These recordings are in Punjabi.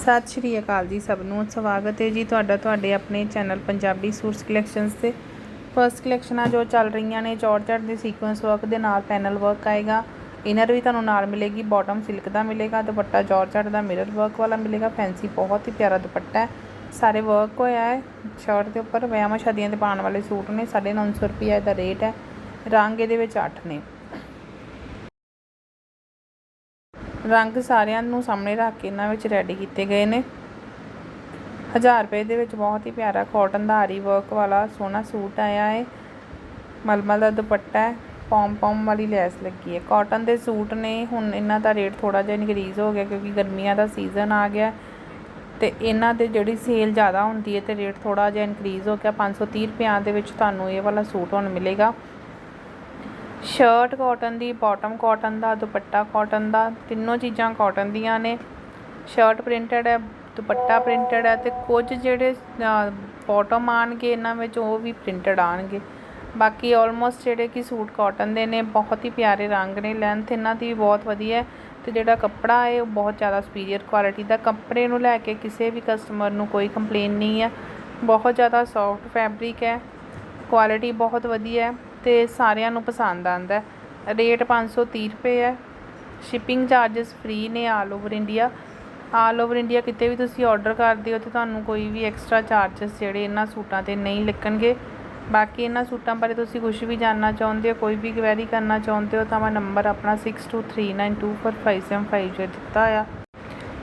ਸਤਿ ਸ਼੍ਰੀ ਅਕਾਲ ਜੀ ਸਭ ਨੂੰ। ਸਵਾਗਤ ਹੈ ਜੀ ਤੁਹਾਡਾ ਤੁਹਾਡੇ ਆਪਣੇ ਚੈਨਲ ਪੰਜਾਬੀ ਸੂਟਸ ਕਲੈਕਸ਼ਨਸ ਤੇ। ਫਰਸਟ ਕਲੈਕਸ਼ਨਾਂ ਜੋ ਚੱਲ ਰਹੀਆਂ ਨੇ ਚੌੜ-ਚੜ ਦੇ ਸੀਕੁਐਂਸ ਵਰਕ ਦੇ ਨਾਲ ਪੈਨਲ ਵਰਕ ਆਏਗਾ। ਇਨਰ ਵੀ ਤੁਹਾਨੂੰ ਨਾਲ ਮਿਲੇਗੀ ਬਾਟਮ ਸਿਲਕ ਦਾ ਮਿਲੇਗਾ, ਦੁਪੱਟਾ ਚੌੜ-ਚੜ ਦਾ ਮਿਰਰ ਵਰਕ ਵਾਲਾ ਮਿਲੇਗਾ ਫੈਂਸੀ ਬਹੁਤ ਹੀ ਪਿਆਰਾ ਦੁਪੱਟਾ ਹੈ। ਸਾਰੇ ਵਰਕ ਹੋਇਆ ਹੈ ਸ਼ਰਟ ਦੇ ਉੱਪਰ, ਵਿਆਹਾਂ ਸ਼ਾਦੀਆਂ ਤੇ ਪਾਉਣ ਵਾਲੇ ਸੂਟ ਨੇ 950 ਰੁਪਏ ਇਹਦਾ ਰੇਟ ਹੈ। ਰੰਗ ਇਹਦੇ ਵਿੱਚ 8 ਨੇ। ਰੰਗ ਸਾਰਿਆਂ ਨੂੰ ਸਾਹਮਣੇ ਰੱਖ ਕੇ ਇਹਨਾਂ ਵਿੱਚ ਰੈਡੀ ਕੀਤੇ ਗਏ ਨੇ। 1000 ਰੁਪਏ ਦੇ ਵਿੱਚ ਬਹੁਤ ਹੀ ਪਿਆਰਾ ਕਾਟਨ ਦਾ ਆਰੀ ਵਰਕ ਵਾਲਾ ਸੋਹਣਾ ਸੂਟ ਆਇਆ ਹੈ ਮਲਮਲ ਦਾ ਦੁਪੱਟਾ ਹੈ ਪੌਮ ਪੌਮ ਵਾਲੀ ਲੈਸ ਲੱਗੀ ਹੈ। ਕਾਟਨ ਦੇ ਸੂਟ ਨੇ ਹੁਣ ਇਹਨਾਂ ਦਾ ਰੇਟ ਥੋੜਾ ਜਿਹਾ ਇਨਕਰੀਜ਼ ਹੋ ਗਿਆ ਕਿਉਂਕਿ ਗਰਮੀਆਂ ਦਾ ਸੀਜ਼ਨ ਆ ਗਿਆ। ਤੇ ਇਹਨਾਂ ਦੇ ਜਿਹੜੀ ਸੇਲ ਜ਼ਿਆਦਾ ਹੁੰਦੀ ਹੈ ਤੇ ਰੇਟ ਥੋੜਾ ਜਿਹਾ ਇਨਕਰੀਜ਼ ਹੋ ਗਿਆ। 530 ਰੁਪਿਆਂ ਦੇ ਵਿੱਚ ਤੁਹਾਨੂੰ ਇਹ ਵਾਲਾ ਸੂਟ ਹੁਣ ਮਿਲੇਗਾ। ਸ਼ਰਟ ਕਾਟਨ ਦੀ ਬੋਟਮ ਕਾਟਨ ਦਾ, ਦੁਪੱਟਾ ਕਾਟਨ ਦਾ, ਤਿੰਨੋਂ ਚੀਜ਼ਾਂ ਕਾਟਨ ਦੀਆਂ ਨੇ। ਸ਼ਰਟ ਪ੍ਰਿੰਟਡ ਹੈ, ਦੁਪੱਟਾ ਪ੍ਰਿੰਟਡ ਹੈ ਅਤੇ ਕੁਝ ਜਿਹੜੇ ਬੋਟਮ ਆਉਣਗੇ ਇਹਨਾਂ ਵਿੱਚ ਉਹ ਵੀ ਪ੍ਰਿੰਟਡ ਆਉਣਗੇ ਬਾਕੀ ਆਲਮੋਸਟ ਜਿਹੜੇ ਕਿ ਸੂਟ ਕਾਟਨ ਦੇ ਨੇ, ਬਹੁਤ ਹੀ ਪਿਆਰੇ ਰੰਗ ਨੇ ਲੈਂਥ ਇਹਨਾਂ ਦੀ ਬਹੁਤ ਵਧੀਆ ਅਤੇ ਜਿਹੜਾ ਕੱਪੜਾ ਹੈ, ਉਹ ਬਹੁਤ ਜ਼ਿਆਦਾ ਸੁਪੀਰੀਅਰ ਕੁਆਲਿਟੀ ਦਾ। ਕੱਪੜੇ ਨੂੰ ਲੈ ਕੇ ਕਿਸੇ ਵੀ ਕਸਟਮਰ ਨੂੰ ਕੋਈ ਕੰਪਲੇਨ ਨਹੀਂ ਹੈ। ਬਹੁਤ ਜ਼ਿਆਦਾ ਸੌਫਟ ਫੈਬਰਿਕ ਹੈ ਕੁਆਲਿਟੀ ਬਹੁਤ ਵਧੀਆ ਹੈ। ਅਤੇ ਸਾਰਿਆਂ ਨੂੰ ਪਸੰਦ ਆਉਂਦਾ ਰੇਟ ਪੰਜ ਸੌ ਤੀਹ ਰੁਪਏ ਹੈ। ਸ਼ਿਪਿੰਗ ਚਾਰਜਿਸ ਫ੍ਰੀ ਨੇ all over India all over India ਕਿਤੇ ਵੀ ਤੁਸੀਂ ਔਡਰ ਕਰਦੇ ਹੋ ਤਾਂ ਤੁਹਾਨੂੰ ਕੋਈ ਵੀ ਐਕਸਟਰਾ ਚਾਰਜਿਸ ਜਿਹੜੇ ਇਹਨਾਂ ਸੂਟਾਂ 'ਤੇ ਨਹੀਂ ਲੱਗਣਗੇ ਬਾਕੀ ਇਹਨਾਂ ਸੂਟਾਂ ਬਾਰੇ ਤੁਸੀਂ ਕੁਝ ਵੀ ਜਾਣਨਾ ਚਾਹੁੰਦੇ ਹੋ, ਕੋਈ ਵੀ ਕੁਐਰੀ ਕਰਨਾ ਚਾਹੁੰਦੇ ਹੋ ਤਾਂ ਮੈਂ ਨੰਬਰ ਆਪਣਾ six two three nine two four five seven five ਜੋ ਦਿੱਤਾ ਆ।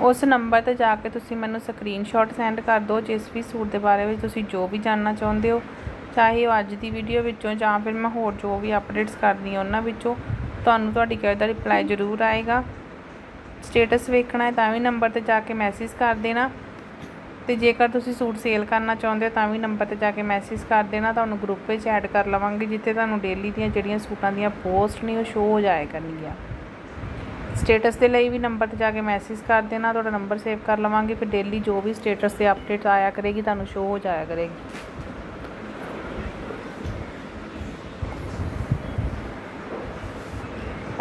ਉਸ ਨੰਬਰ ਤੇ ਜਾ ਕੇ ਤੁਸੀਂ ਮੈਨੂੰ ਸਕਰੀਨਸ਼ਾਟ ਸੈਂਡ ਕਰ ਦਿਓ, ਜਿਸ ਵੀ ਸੂਟ ਦੇ ਬਾਰੇ ਵਿੱਚ ਤੁਸੀਂ ਜੋ ਵੀ ਜਾਣਨਾ ਚਾਹੁੰਦੇ ਹੋ। ਚਾਹੇ ਉਹ ਅੱਜ ਦੀ ਵੀਡੀਓ ਵਿੱਚੋਂ ਜਾਂ ਫਿਰ ਮੈਂ ਹੋਰ ਜੋ ਵੀ ਅਪਡੇਟਸ ਕਰਦੀ ਹਾਂ ਉਹਨਾਂ ਵਿੱਚੋਂ ਤੁਹਾਨੂੰ ਤੁਹਾਡੀ ਗੱਲ ਦਾ ਰਿਪਲਾਈ ਜ਼ਰੂਰ ਆਏਗਾ। ਸਟੇਟਸ ਵੇਖਣਾ ਹੈ ਤਾਂ ਵੀ ਨੰਬਰ ਤੇ ਜਾ ਕੇ ਮੈਸੇਜ ਕਰ ਦੇਣਾ। ਤੇ ਜੇਕਰ ਤੁਸੀਂ ਸੂਟ ਸੇਲ ਕਰਨਾ ਚਾਹੁੰਦੇ ਹੋ ਤਾਂ ਵੀ ਨੰਬਰ ਤੇ ਜਾ ਕੇ ਮੈਸੇਜ ਕਰ ਦੇਣਾ। ਤੁਹਾਨੂੰ ਗਰੁੱਪ ਵਿੱਚ ਐਡ ਕਰ ਲਵਾਂਗੇ, ਜਿੱਥੇ ਤੁਹਾਨੂੰ ਡੇਲੀ ਦੀਆਂ ਜਿਹੜੀਆਂ ਸੂਟਾਂ ਦੀਆਂ ਪੋਸਟ ਨੇ ਉਹ ਸ਼ੋ ਹੋ ਜਾਇਆ ਕਰਨਗੀਆਂ। ਸਟੇਟਸ ਦੇ ਲਈ ਵੀ ਨੰਬਰ ਤੇ ਜਾ ਕੇ ਮੈਸੇਜ ਕਰ ਦੇਣਾ, ਤੁਹਾਡਾ ਨੰਬਰ ਸੇਵ ਕਰ ਲਵਾਂਗੇ, ਫਿਰ ਡੇਲੀ ਜੋ ਵੀ ਸਟੇਟਸ ਤੇ ਅਪਡੇਟ ਆਇਆ ਕਰੇਗੀ, ਤੁਹਾਨੂੰ ਸ਼ੋ ਹੋ ਜਾਇਆ ਕਰੇਗੀ।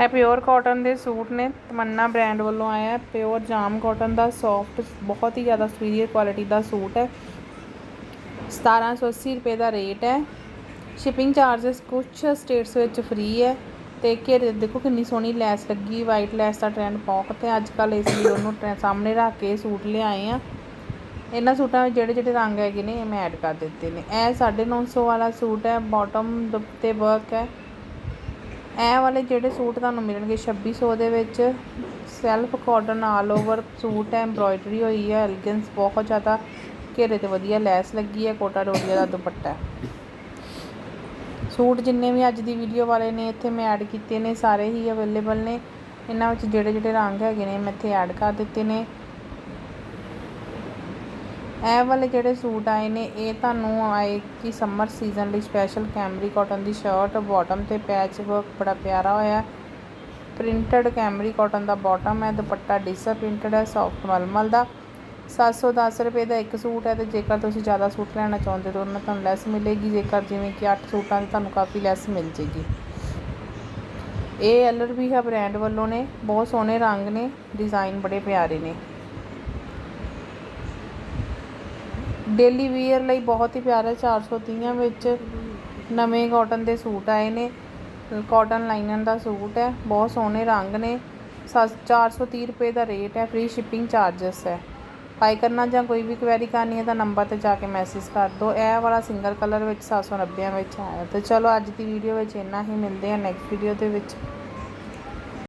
ਇਹ ਪਿਓਰ ਕਾਟਨ ਦੇ ਸੂਟ ਨੇ। ਤਮੰਨਾ ਬ੍ਰਾਂਡ ਵੱਲੋਂ ਆਇਆ ਪਿਓਰ ਜਾਮ ਕਾਟਨ ਦਾ ਸੌਫਟ ਬਹੁਤ ਹੀ ਜ਼ਿਆਦਾ ਸੁਪੀਰੀਅਰ ਕੁਆਲਿਟੀ ਦਾ ਸੂਟ ਹੈ। 1780 ਰੁਪਏ ਦਾ ਰੇਟ ਹੈ। ਸ਼ਿਪਿੰਗ ਚਾਰजेस ਕੁਝ ਸਟੇਟਸ ਵਿੱਚ ਫ੍ਰੀ ਹੈ। ਤੇ ਘੇਰੇ ਦੇਖੋ ਕਿੰਨੀ ਸੋਹਣੀ ਲੈਸ ਲੱਗੀ ਵਾਈਟ ਲੈਸ ਦਾ ਟ੍ਰੈਂਡ ਬਹੁਤ ਹੈ। ਅੱਜ ਕੱਲ ਇਸ ਲਈ ਉਹਨੂੰ ਟਰੈ- ਸਾਹਮਣੇ ਰੱਖ ਕੇ ਸੂਟ ਲਿਆਏ ਆ। ਇਹਨਾਂ ਸੂਟਾਂ ਵਿੱਚ ਜਿਹੜੇ ਜਿਹੜੇ ਰੰਗ ਹੈਗੇ ਨੇ, ਇਹ ਮੈਂ ਐਡ ਕਰ ਦਿੱਤੇ ਨੇ। ਇਹ 950 ਵਾਲਾ ਸੂਟ ਹੈ। ਬਾਟਮ ਤੇ ਵਰਕ ਹੈ। ਇਹ ਵਾਲੇ ਜਿਹੜੇ ਸੂਟ ਤੁਹਾਨੂੰ ਮਿਲਣਗੇ 2600 ਦੇ ਵਿੱਚ self cotton all over suit ਹੈ ਐਮਬ੍ਰੋਇਡਰੀ ਹੋਈ ਹੈ ਐਲੀਗੈਂਸ ਬਹੁਤ ਜ਼ਿਆਦਾ, ਘੇਰੇ ਤੇ ਵਧੀਆ ਲੈਸ ਲੱਗੀ ਹੈ, ਕੋਟਾ ਡੋਰੀਆ ਦਾ ਦੁਪੱਟਾ ਸੂਟ ਜਿੰਨੇ ਵੀ ਅੱਜ ਦੀ ਵੀਡੀਓ ਵਾਲੇ ਨੇ, ਇੱਥੇ ਮੈਂ ਐਡ ਕੀਤੇ ਨੇ, ਸਾਰੇ ਹੀ ਅਵੇਲੇਬਲ ਨੇ। ਇਹਨਾਂ ਵਿੱਚ ਜਿਹੜੇ ਜਿਹੜੇ ਰੰਗ ਹੈਗੇ ਨੇ, ਮੈਂ ਇੱਥੇ ਐਡ ਕਰ ਦਿੱਤੇ ਨੇ। ਇਹ ਵਾਲੇ ਜਿਹੜੇ ਸੂਟ ਆਏ ਨੇ, ਇਹ ਤੁਹਾਨੂੰ ਆਏ ਕਿ ਸਮਰ ਸੀਜ਼ਨ ਲਈ ਸਪੈਸ਼ਲ ਕੈਮਰੀ ਕਾਟਨ ਦੀ ਸ਼ਰਟ ਬਾਟਮ ਤੇ ਪੈਚ ਵਰਕ ਬੜਾ ਪਿਆਰਾ ਹੋਇਆ। ਪ੍ਰਿੰਟਡ ਕੈਮਰੀ ਕਾਟਨ ਦਾ ਬਾਟਮ ਹੈ, ਦੁਪੱਟਾ ਡਿਸਾ ਪ੍ਰਿੰਟਡ ਹੈ ਸੌਫਟ ਮਲਮਲ ਦਾ। 710 ਰੁਪਏ ਦਾ ਇੱਕ ਸੂਟ ਹੈ ਤੇ ਜੇਕਰ ਤੁਸੀਂ ਜ਼ਿਆਦਾ ਸੂਟ ਲੈਣਾ ਚਾਹੁੰਦੇ ਤਾਂ ਉਹਨਾਂ ਤੁਹਾਨੂੰ ਲੈਸ ਮਿਲੇਗੀ, ਜੇਕਰ ਜਿਵੇਂ ਕਿ 8 ਸੂਟਾਂ ਦੀ ਤੁਹਾਨੂੰ ਕਾਫੀ ਲੈਸ ਮਿਲ ਜੇਗੀ। ਇਹ ਐਲਰ ਵੀ ਹੈ ਬ੍ਰਾਂਡ ਵੱਲੋਂ ਨੇ, ਬਹੁਤ ਸੋਹਣੇ ਰੰਗ ਨੇ ਡਿਜ਼ਾਈਨ ਬੜੇ ਪਿਆਰੇ ਨੇ। ਡੇਲੀ ਵੀਅਰ ਲਈ ਬਹੁਤ ਹੀ ਪਿਆਰਾ 430 ਵਿੱਚ ਨਵੇਂ ਕਾਟਨ ਦੇ ਸੂਟ ਆਏ ਨੇ। ਕਾਟਨ ਲਾਈਨਨ ਦਾ ਸੂਟ ਹੈ, ਬਹੁਤ ਸੋਹਣੇ ਰੰਗ ਨੇ। 430 ਰੁਪਏ ਦਾ ਰੇਟ ਹੈ ਫ੍ਰੀ ਸ਼ਿਪਿੰਗ ਚਾਰजेस ਹੈ। ਬਾਈ ਕਰਨਾ ਜਾਂ ਕੋਈ ਵੀ ਕੁਐਰੀ ਕਰਨੀ ਹੈ ਤਾਂ ਨੰਬਰ ਤੇ ਜਾ ਕੇ ਮੈਸੇਜ ਕਰ ਦਿਓ। ਇਹ ਵਾਲਾ ਸਿੰਗਲ ਕਲਰ ਵਿੱਚ 790 ਵਿੱਚ ਆਇਆ। ਤੇ ਚਲੋ ਅੱਜ ਦੀ ਵੀਡੀਓ ਵਿੱਚ ਇੰਨਾ ਹੀ, ਮਿਲਦੇ ਹਾਂ ਨੈਕਸਟ ਵੀਡੀਓ ਦੇ ਵਿੱਚ।